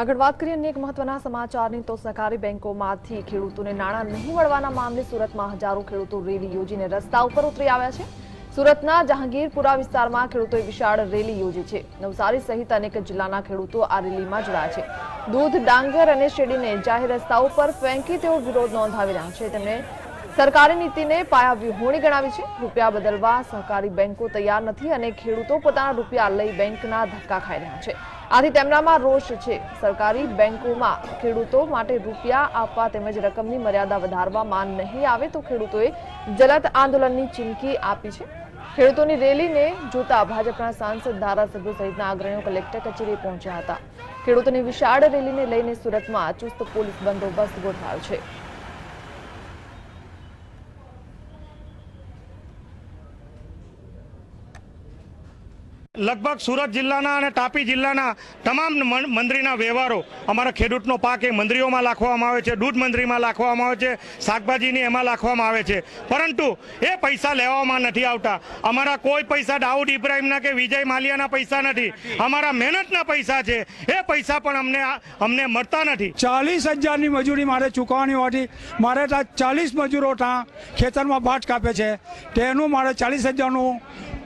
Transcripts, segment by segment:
આગળ વાત કરીએ અન્ય એક મહત્વના સમાચારની, તો સહકારી બેંકોમાંથી ખેડૂતોને નાણાં નહીં મળવાના મામલે સુરતમાં હજારો ખેડૂતો રેલી યોજીને રસ્તા ઉપર ઉતરી આવ્યા છે. સુરતના જહાંગીરપુરા વિસ્તારમાં ખેડૂતોએ વિશાળ રેલી યોજી છે. નવસારી સહિત અનેક જિલ્લાના ખેડૂતો આ રેલીમાં જોડાયા છે. દૂધ, ડાંગર અને શેરડીને જાહેર રસ્તાઓ પર ફેંકી તેઓ વિરોધ નોંધાવી રહ્યા છે. તેમણે સરકારી નીતિને પાયા વિહોણી ગણાવી છે. રૂપિયા બદલવા સહકારી બેંકો તૈયાર નથી અને ખેડૂતો પોતાના રૂપિયા લઈ બેંકના ધક્કા ખાઈ રહ્યા છે. આથી તેમનામાં રોષ છે. સરકારી બેંકોમાં ખેડૂતો માટે રૂપિયા આપવા તેમજ રકમની મર્યાદા વધારવામાં નહીં આવે તો ખેડૂતોએ જલત આંદોલનની ચીમકી આપી છે. ખેડૂતોની રેલીને જોતા ભાજપના સાંસદ ધારાસભ્યો સહિતના અગ્રણીઓ કલેક્ટર કચેરીએ પહોંચ્યા હતા. ખેડૂતોની વિશાળ રેલીને લઈને સુરતમાં ચુસ્ત પોલીસ બંદોબસ્ત ગોઠવાયો છે. લગભગ સુરત જિલ્લાના અને તાપી જિલ્લાના તમામ મંત્રીના વ્યવહારો. અમારા ખેડૂતનો પાક એ મંત્રીઓમાં લાખવામાં આવે છે, દૂધ મંત્રીમાં લાખવામાં આવે છે, શાકભાજીની એમાં લાખવામાં આવે છે. પરંતુ એ પૈસા લેવામાં નથી આવતા. અમારા કોઈ પૈસા દાઉદ ઇબ્રાહીમના કે વિજય માલિયાના પૈસા નથી. અમારા મહેનતના પૈસા છે. એ પૈસા પણ અમને અમને મળતા નથી. ચાલીસ હજારની મજૂરી મારે ચૂકવવાની હોવાથી મારે ત્યાં ચાલીસ મજૂરો ત્યાં ખેતરમાં ભાટ કાપે છે. તેનું મારે ચાલીસ હજારનું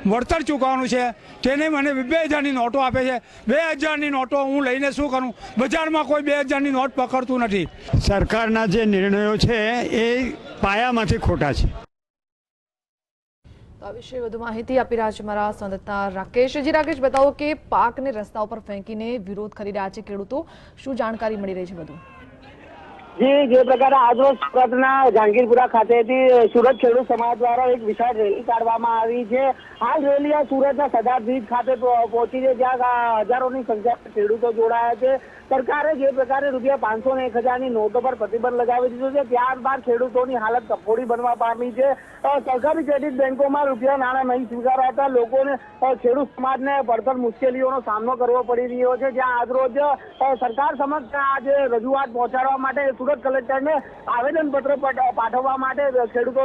વળતર ચૂકવવાનું છે. તેને મને બે હજારની નોટો આપે છે. બે હજારની નોટો હું લઈને શું કરું? બજારમાં કોઈ બે હજારની નોટ પકડતું નથી. સરકારના જે નિર્ણયો છે એ પાયામાંથી ખોટા છે. તો આ વિશે વધુ માહિતી આપી રહ્યા છે મારા સંવાદદાતા રાકેશજી રાકેશ બતાવો કે પાકને રસ્તા ઉપર ફેંકીને વિરોધ કરી રહ્યા છે ખેડૂતો. શું જાણકારી મળી રહી છે વધુ? જી, જે પ્રકારે આજરોજ સુરતના જહાંગીરપુરા ખાતેથી સુરત ખેડૂત સમાજ દ્વારા એક વિશાળ રેલી કાઢવામાં આવી છે. હાલ રેલી આ સુરતના સરદાર બ્રિજ ખાતે પહોંચી છે, જ્યાં હજારોની સંખ્યામાં ખેડૂતો જોડાયા છે. સરકારે જે પ્રકારે રૂપિયા પાંચસો ને એક હજારની નોટો પર પ્રતિબંધ લગાવી દીધો છે, ત્યારબાદ ખેડૂતોની હાલત કફોડી બનવા પામી છે. સરકારી ક્રેડિટ બેંકોમાં રૂપિયા નાણાં નહીં સ્વીકારાતા લોકોને ખેડૂત સમાજને પડતર મુશ્કેલીઓનો સામનો કરવો પડી રહ્યો છે. જ્યાં આજરોજ સરકાર સમક્ષ આજે રજૂઆત પહોંચાડવા માટે સુરત કલેક્ટરને આવેદનપત્ર પાઠવવા માટે ખેડૂતો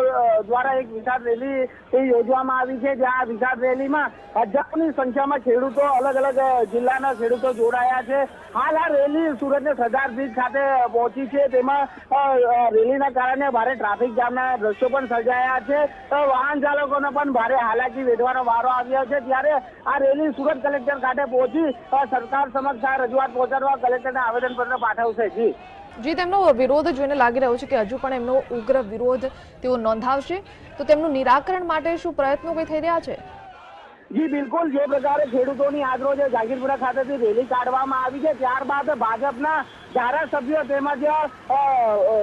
દ્વારા એક વિશાળ રેલી યોજવામાં આવી છે, જ્યાં આ વિશાળ રેલીમાં હજારોની સંખ્યામાં ખેડૂતો અલગ અલગ જિલ્લાના ખેડૂતો જોડાયા છે. હાલ આ રેલી સુરતના સરદાર બ્રિજ ખાતે પહોંચી છે. તેમાં રેલીના કારણે ભારે ટ્રાફિક જામના દ્રશ્યો પણ સર્જાયા છે. વાહન ચાલકોને પણ ભારે હાલાકી વેઠવાનો વારો આવ્યો છે. ત્યારે આ રેલી સુરત કલેક્ટર ખાતે પહોંચી સરકાર સમક્ષ આ રજૂઆત પહોંચાડવા કલેક્ટરને આવેદનપત્ર પાઠવશે. જી. જી તેમનો વિરોધ જોઈને લાગી રહ્યો છે કે હજુ પણ એમનો ઉગ્ર વિરોધ તેઓ નોંધાવશે, તો તેમનું નિરાકરણ માટે શું પ્રયત્નો કંઈ થઈ રહ્યા છે? જી, બિલકુલ. જે પ્રકારે ખેડૂતોની આજરોજ જાગીરપુરા ખાતેથી રેલી કાઢવામાં આવી છે. ત્યારબાદ ભાજપના ધારાસભ્યો તેમજ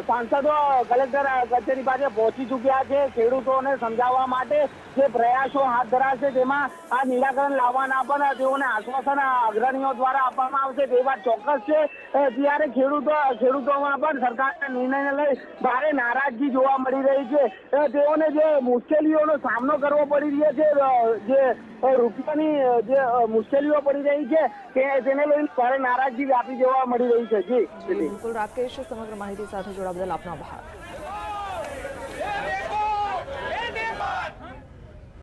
સાંસદો કલેક્ટર કચેરી પાસે પહોંચી ચૂક્યા છે ખેડૂતોને સમજાવવા માટે જે પ્રયાસો હાથ ધરાશે તેમાં આ નિરાકરણ લાવવાના પણ તેઓને આશ્વાસન અગ્રણીઓ દ્વારા આપવામાં આવશે. તે વાત ચોક્કસ છે. ત્યારે ખેડૂતો, ખેડૂતોમાં પણ સરકારના નિર્ણયને લઈ ભારે નારાજગી જોવા મળી રહી છે. તેઓને જે મુશ્કેલીઓનો સામનો કરવો પડી રહ્યો છે જે રૂપિયાની જે મુશ્કેલીઓ પડી રહી છે તેને લઈને ભારે નારાજગી વ્યાપી જોવા મળી રહી છે. જી. બિલકુલ રાકેશ સમગ્ર માહિતી સાથે જોડા બદલ આપનો આભાર